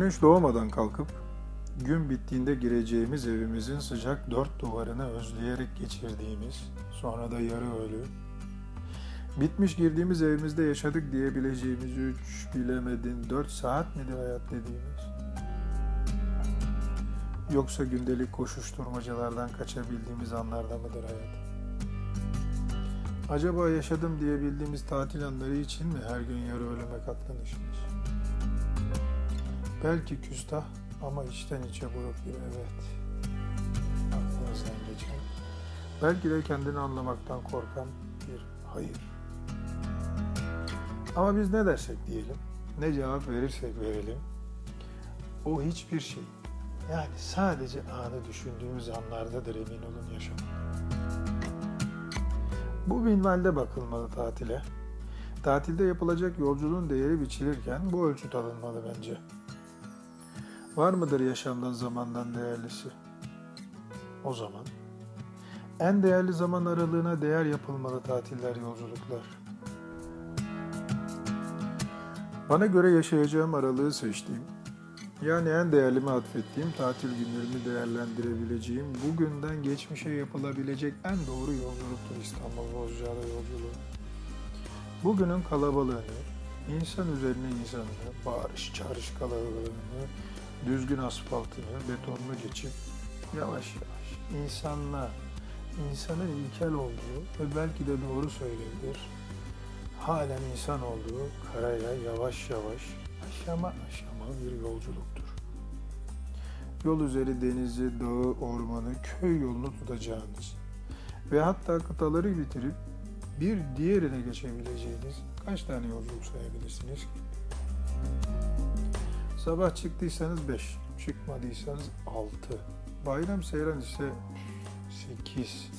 Güneş doğmadan kalkıp gün bittiğinde gireceğimiz evimizin sıcak dört duvarını özleyerek geçirdiğimiz, sonra da yarı ölü, bitmiş girdiğimiz evimizde yaşadık diyebileceğimiz üç, bilemedin dört saat midir hayat dediğimiz? Yoksa gündelik koşuşturmacalardan kaçabildiğimiz anlarda mıdır hayat? Acaba yaşadım diyebildiğimiz tatil anları için mi her gün yarı ölüme katlanışımız? Belki küstah ama içten içe buruk bir evet. Aklınızdan geçen. Belki de kendini anlamaktan korkan bir hayır. Ama biz ne dersek diyelim, ne cevap verirsek verelim, o hiçbir şey. Yani sadece anı düşündüğümüz anlardadır emin olun yaşamak. Bu minvalde bakılmalı tatile. Tatilde yapılacak yolculuğun değeri biçilirken bu ölçüt alınmalı bence. Var mıdır yaşamdan zamandan değerlisi? O zaman en değerli zaman aralığına değer yapılmalı tatiller, yolculuklar. Bana göre yaşayacağım aralığı seçtiğim, yani en değerlime atfettiğim tatil günlerimi değerlendirebileceğim, bugünden geçmişe yapılabilecek en doğru yolculuktur İstanbul Bozcaada yolculuğu. Bugünün kalabalığını, insan üzerine insanını, bağırış çağrış kalabalığını, düzgün asfaltını, betonunu geçip yavaş yavaş insanla, insanın ilkel olduğu ve belki de doğru söyleyebilir, halen insan olduğu karaya yavaş yavaş aşama aşama bir yolculuktur. Yol üzeri denizi, dağı, ormanı, köy yolunu tutacağınız ve hatta kıtaları bitirip bir diğerine geçebileceğiniz kaç tane yolculuk sayabilirsiniz ki? Sabah çıktıysanız 5, çıkmadıysanız 6. Bayram seyran ise 8.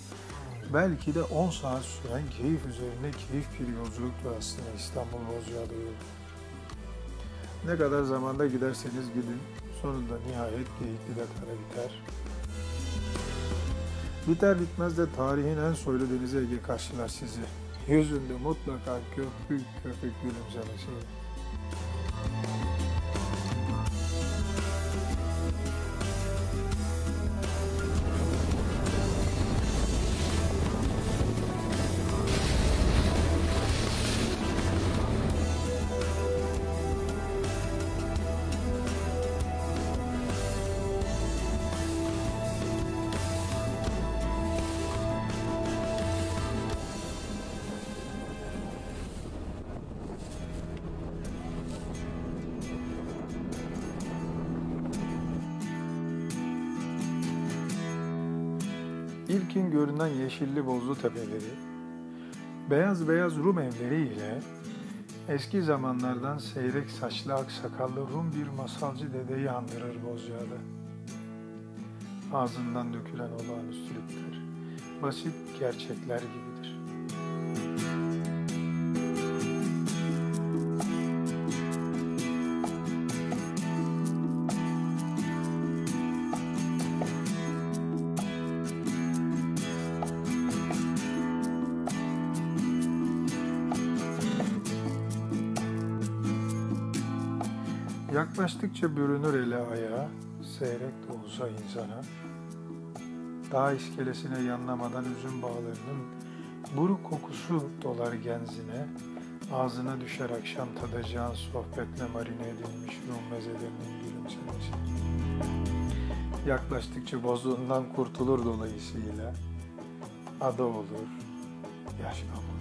Belki de 10 saat süren keyif üzerine keyif bir yolculuktu aslında İstanbul Bozcaada yolu. Ne kadar zamanda giderseniz gidin, sonunda nihayet Geyikli'de kara biter. Biter bitmez de tarihin en soylu denizi Ege karşılar sizi. Yüzünde mutlaka köpük köpük gülümsemesiyle. Yeşilli bozlu tepeleri, beyaz beyaz Rum evleri ile eski zamanlardan seyrek saçlı aksakallı Rum bir masalcı dedeyi andırır Bozcaada. Ağzından dökülen olağanüstülükler, basit gerçekler gibidir. Yaklaştıkça bürünür ele ayağa, seyrek de olsa insana. Dağ iskelesine yanlamadan üzüm bağlarının buruk kokusu dolar genzine, ağzına düşer akşam tadacağın sohbetle marine edilmiş Rum mezelerinin gülümsemesi. Yaklaştıkça kurtulur dolayısıyla, ada olur, yaşam olur.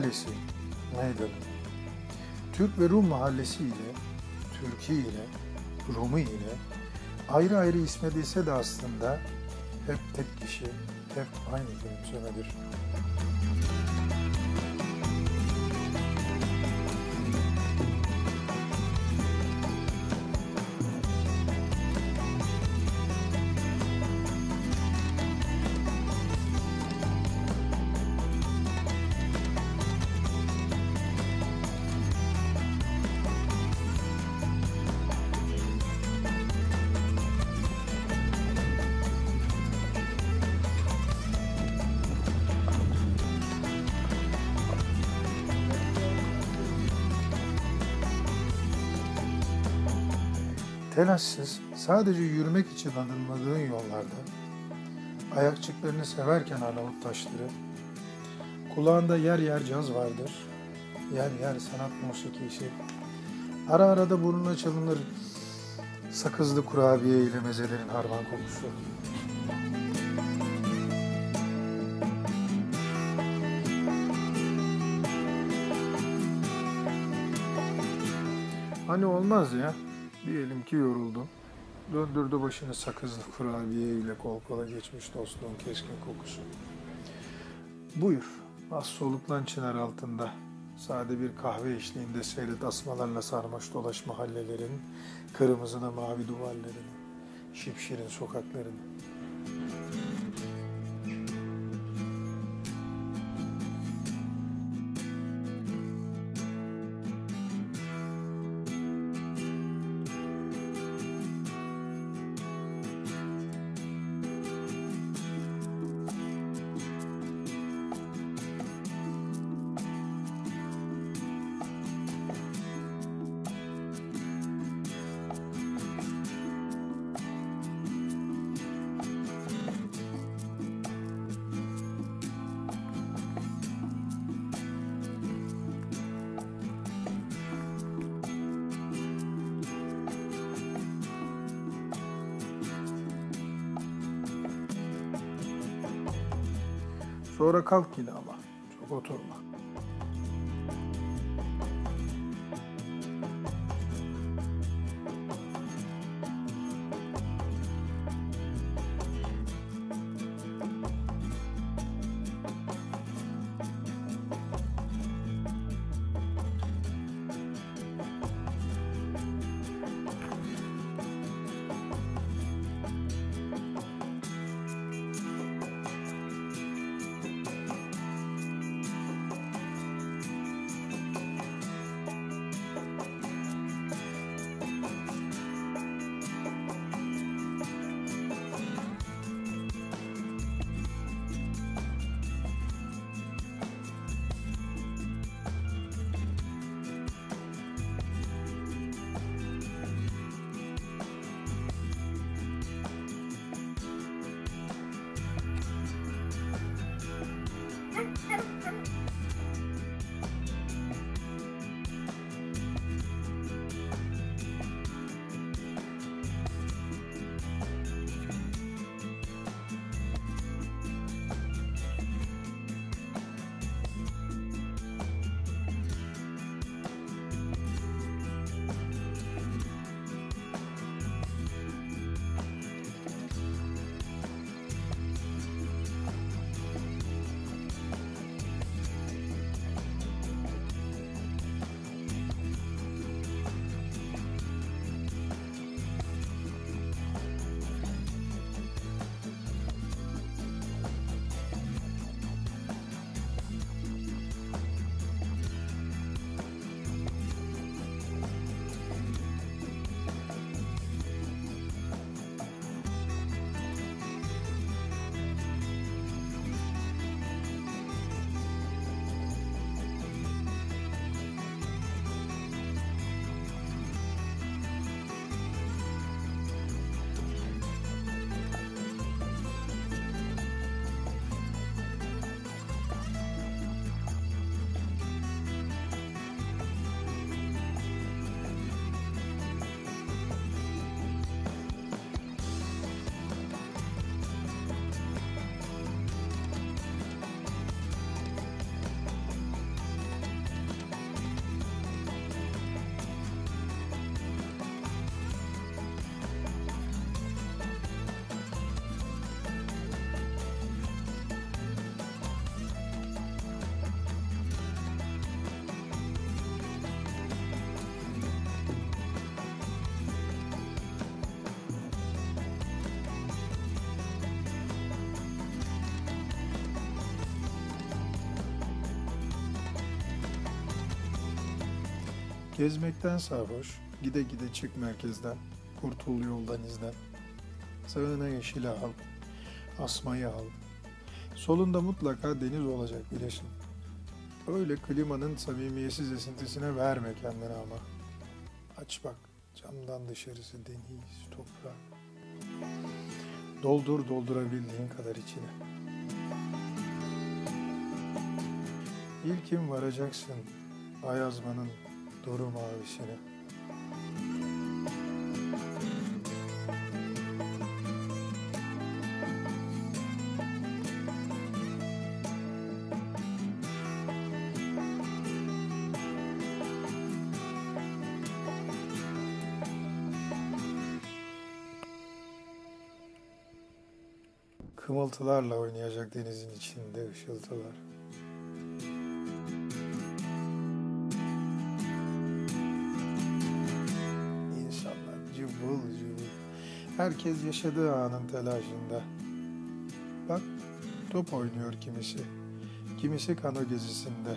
Kalesi, meydanı, Türk ve Rum mahallesi ile, Türkiye ile, Rum'u ile ayrı ayrı ismedilse de aslında hep tek kişi, hep aynı gülümsemedir. Telaşsız, sadece yürümek için adımladığın yollarda, ayakçıklarını severken Arnavut taşları, kulağında yer yer caz vardır, yer yer sanat musikisi, ara ara da burnuna çalınır sakızlı kurabiye ile mezelerin harman kokusu. Hani olmaz ya, Diyelim ki yoruldun. Döndürdü başını sakızlı kurabiye ile kol kola geçmiş dostluğun keskin kokusu. Buyur, az soluklan çınar altında. Sade bir kahve eşliğinde seyret asmalarla sarmaş dolaş mahallelerin, kırmızına mavi duvarlarını, şipşirin sokaklarını. Sonra kalk yine ama. Çok oturma. Gezmekten sarhoş, gide gide çık merkezden, kurtul yoldan izden. Sağına yeşili al, asmayı al. Solunda mutlaka deniz olacak bilesin. Öyle klimanın samimiyetsiz esintisine verme kendini ama. Aç bak, camdan dışarısı deniz, toprak. Doldur doldurabildiğin kadar içine. İlkin varacaksın Ayazman'ın duru mavisine. Kımıltılarla oynayacak denizin içinde ışıltılar. Herkes yaşadığı anın telaşında. Bak top oynuyor kimisi. Kimisi kano gezisinde.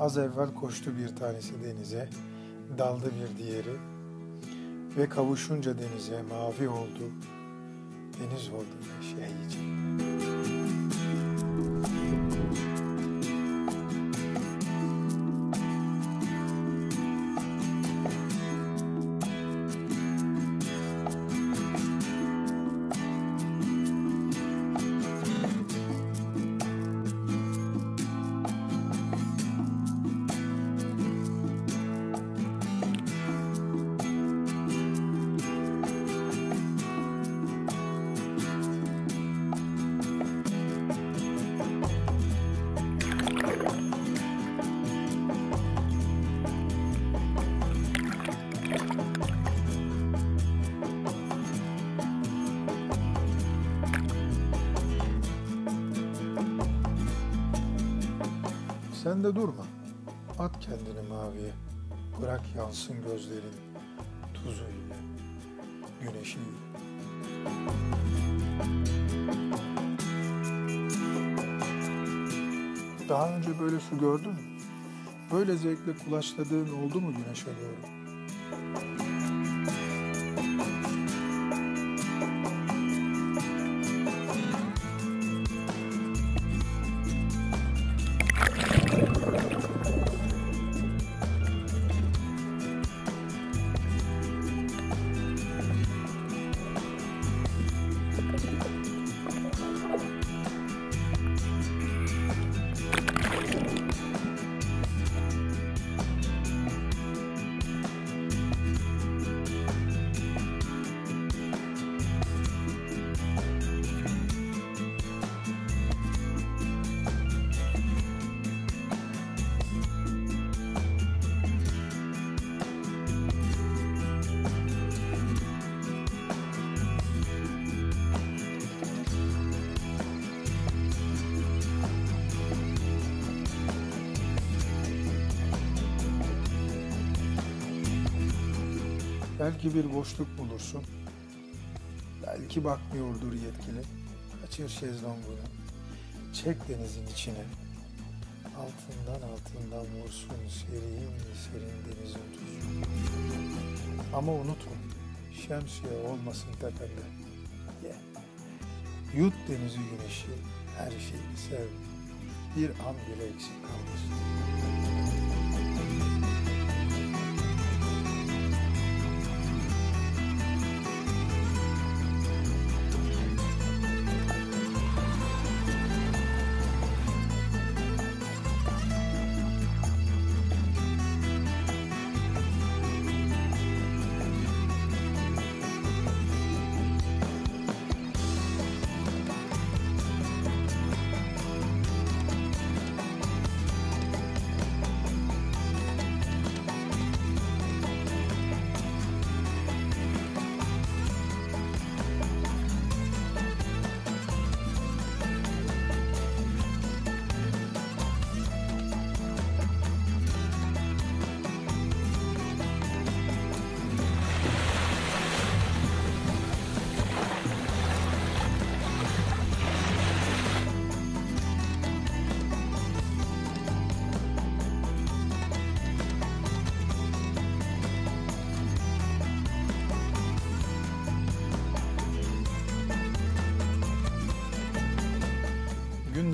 Az evvel koştu bir tanesi denize. Daldı bir diğeri. Ve kavuşunca denize mavi oldu deniz oldu yaşayıcı. Sen de durma. At kendini maviye. Bırak yansın gözlerin tuzuyla, güneşiyle. Daha önce böyle su gördün mü? Böyle zevkle kulaçladığın oldu mu güneşe doğru? Belki bir boşluk bulursun. Belki bakmıyordur yetkili. Kaçır şezlongunu. Çek denizin içine. Altından altından vursun serin serin denizin tuzu. Ama unutma, şemsiye olmasın tepende. Ye. Yut denizi güneşi, her şeyi sev. Bir an bile eksik kalmasın.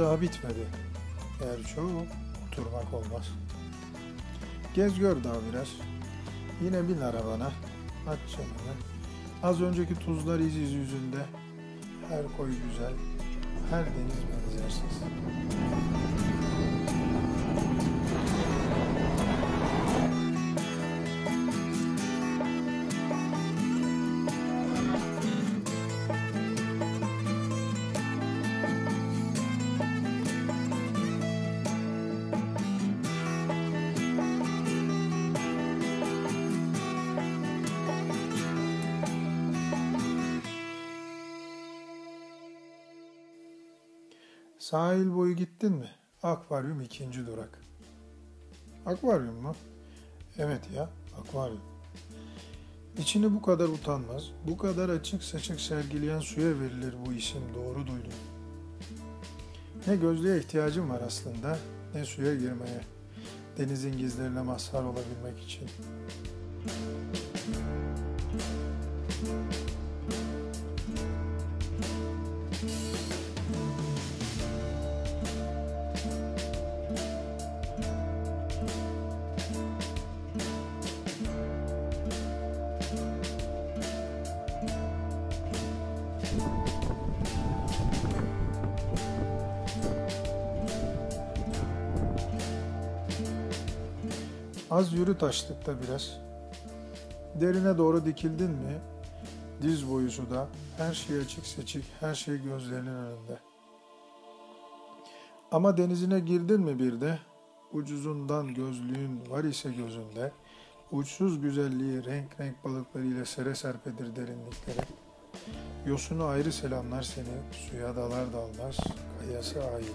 Daha bitmedi. Gerçi o oturmak olmaz. Gez gör daha biraz. Yine bin arabana. Aç canını. Az önceki tuzlar iziz yüzünde. Her koy güzel, her deniz benzersiz. Sahil boyu gittin mi? Akvaryum ikinci durak. Akvaryum mu? Evet ya, akvaryum. İçini bu kadar utanmaz, bu kadar açık saçık sergileyen suya verilir bu isim, doğru duydum. Ne gözlüğe ihtiyacım var aslında, ne suya girmeye, denizin gizlerine mazhar olabilmek için. Az yürü taşlıkta biraz. Derine doğru dikildin mi, diz boyu suda, her şey açık seçik, her şey gözlerinin önünde. Ama denizine girdin mi bir de, ucuzundan gözlüğün var ise gözünde, uçsuz güzelliği renk renk balıklarıyla sere serpedir derinliklere. Yosunu ayrı selamlar seni, suya dalar dalmaz, kayası ayrı,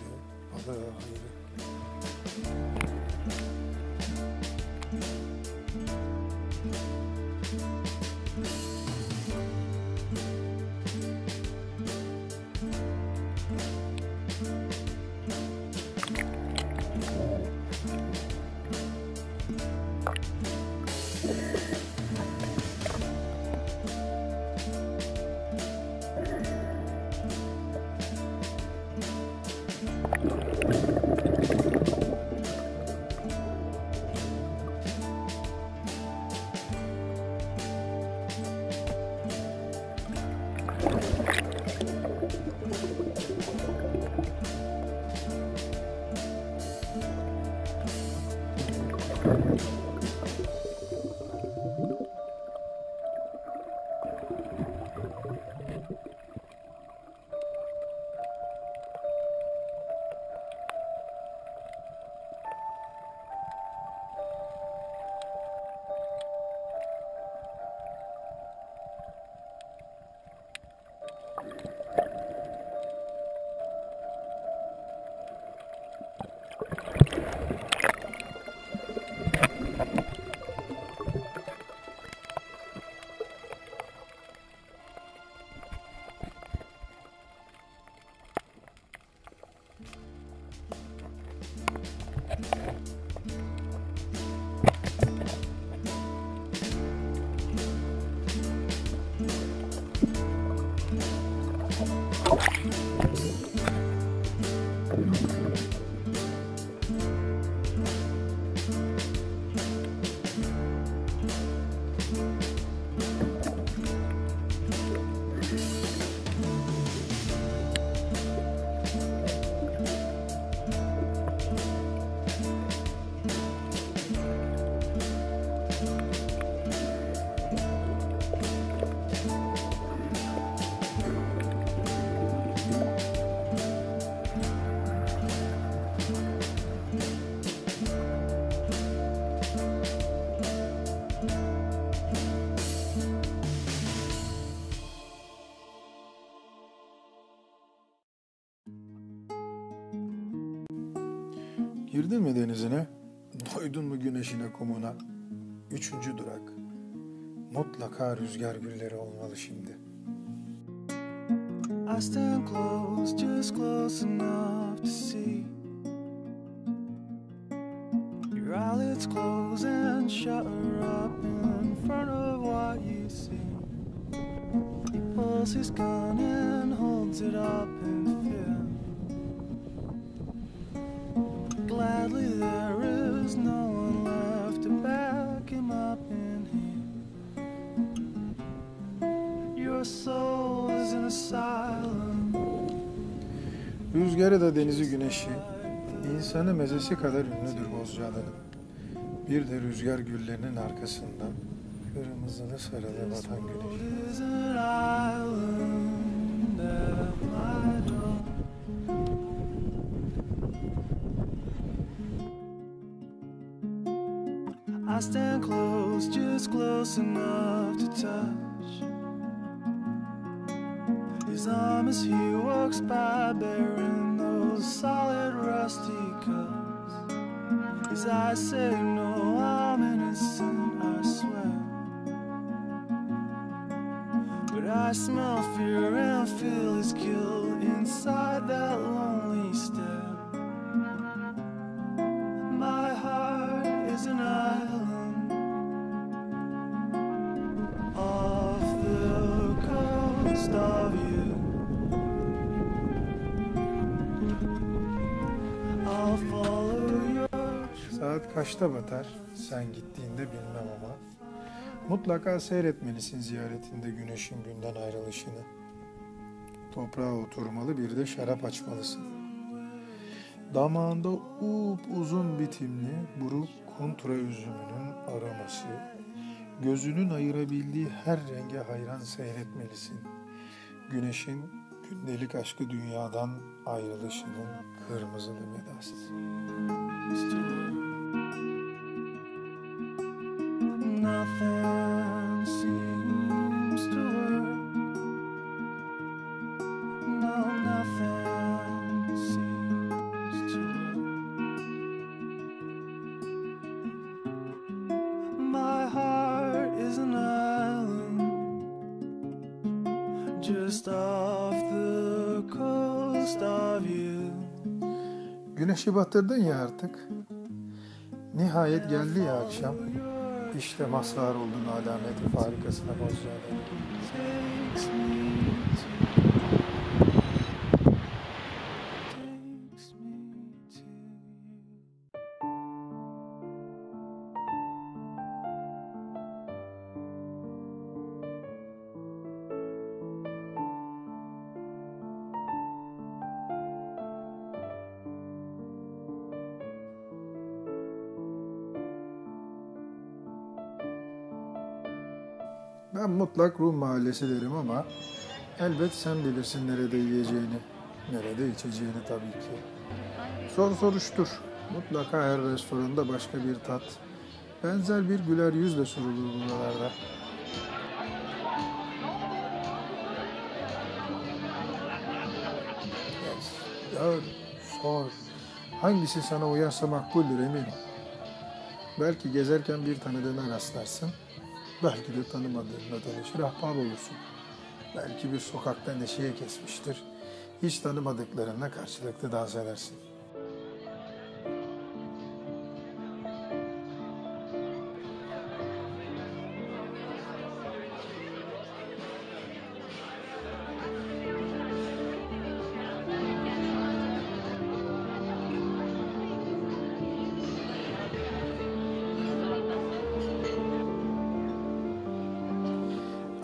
balığı ayrı. Girdin mi denizine? Doydun mu güneşine kumuna? Üçüncü durak. Mutlaka rüzgar gülleri olmalı şimdi. I stand close, just close enough to see Sadly, there is no one left to back him up in here. Your soul is an asylum. Rüzgarı da denizi güneşi, insanı mezesi kadar ünlüdür Bozcaada'nın. Bir de rüzgar güllerinin arkasında kırmızılı sarılı vatan güneşi. I stand close, just close enough to touch. His arm as he walks by, bearing those solid rusty cups. His eyes say, No, I'm innocent, I swear. But I smell fear kaçta batar? Sen gittiğinde bilmem ama. Mutlaka seyretmelisin ziyaretinde güneşin günden ayrılışını. Toprağa oturmalı bir de şarap açmalısın. Damağında up uzun bitimli buruk kontra üzümünün aroması, gözünün ayırabildiği her renge hayran seyretmelisin. Güneşin gündelik aşkı dünyadan ayrılışının kırmızılı vedası. Güneşi batırdın ya artık. Nihayet geldi ya akşam. İşte mazhar oldun alameti farikasına Bozcaada. Ben mutlak Rum mahallesi derim ama elbet sen bilirsin nerede yiyeceğini, nerede içeceğini tabii ki. Sor soruştur. Mutlaka her restoranda başka bir tat, benzer bir güler yüzle sorulur buralarda. Gör, sor. Hangisi sana uyarsa makbuldür eminim. Belki gezerken bir tanıdığına rastlarsın. Belki de tanımadığınla tanışır, ahbap olursun. Belki bir sokakta neşeye kesmiştir. Hiç tanımadıklarınla karşılıklı dans edersin.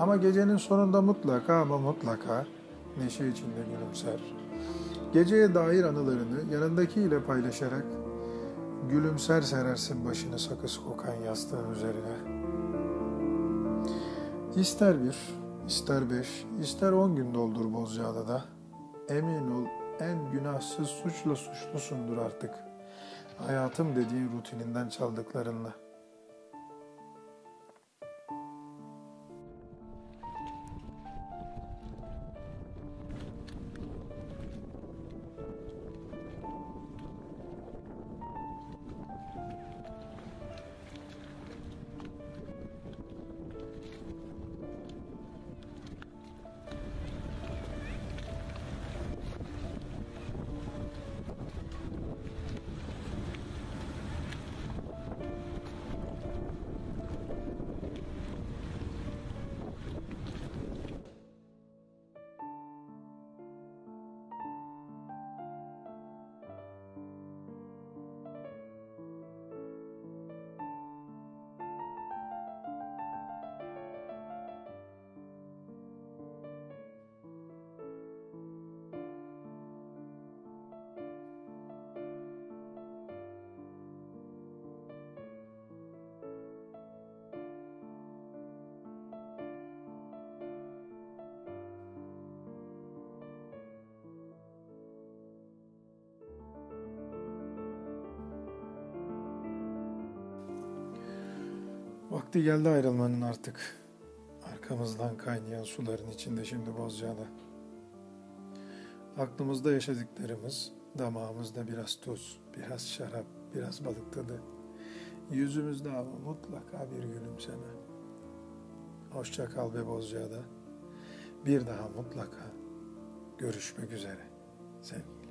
Ama gecenin sonunda mutlaka ama mutlaka neşe içinde gülümser. Geceye dair anılarını yanındakiyle paylaşarak gülümser serersin başını sakız kokan yastığın üzerine. İster bir, ister beş, ister on gün doldur Bozcaada'da. Emin ol en günahsız suçla suçlusundur artık. Hayatım dediğin rutininden çaldıklarınla. Vakti geldi ayrılmanın artık. Arkamızdan kaynayan suların içinde şimdi Bozcaada. Aklımızda yaşadıklarımız, damağımızda biraz tuz, biraz şarap, biraz balık tadı. Yüzümüzde ama mutlaka bir gülümseme. Hoşça kal be Bozcaada. Bir daha mutlaka görüşmek üzere. Sevgiyle.